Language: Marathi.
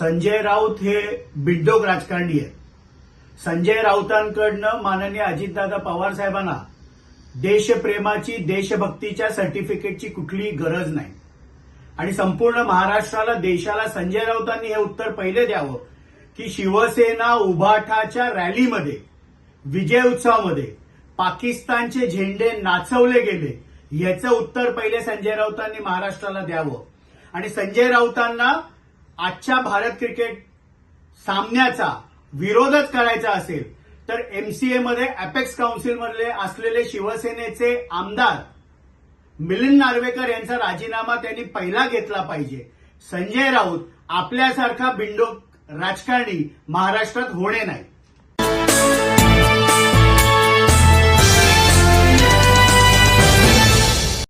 संजय राऊत हे बिंडोक राजकारणी आहेत. संजय राऊतांकडनं माननीय अजितदादा पवार साहेबांना देशप्रेमाची देशभक्तीच्या सर्टिफिकेटची कुठलीही गरज नाही. आणि संपूर्ण महाराष्ट्राला देशाला संजय राऊतांनी हे उत्तर पहिले द्यावं की शिवसेना उभाठाच्या रॅलीमध्ये विजय उत्सवामध्ये पाकिस्तानचे झेंडे नाचवले गेले याचं उत्तर पहिले संजय राऊतांनी महाराष्ट्राला द्यावं. आणि संजय राऊतांना आजच्या भारत क्रिकेट सामन्याचा विरोधच करायचा असेल तर एमसीए मध्ये अपेक्स काउन्सिलमधले असलेले शिवसेनेचे आमदार मिलिंद नार्वेकर यांचा राजीनामा त्यांनी पहिला घेतला पाहिजे. संजय राऊत आपल्यासारखा बिंडो राजकारणी महाराष्ट्रात होणे नाही.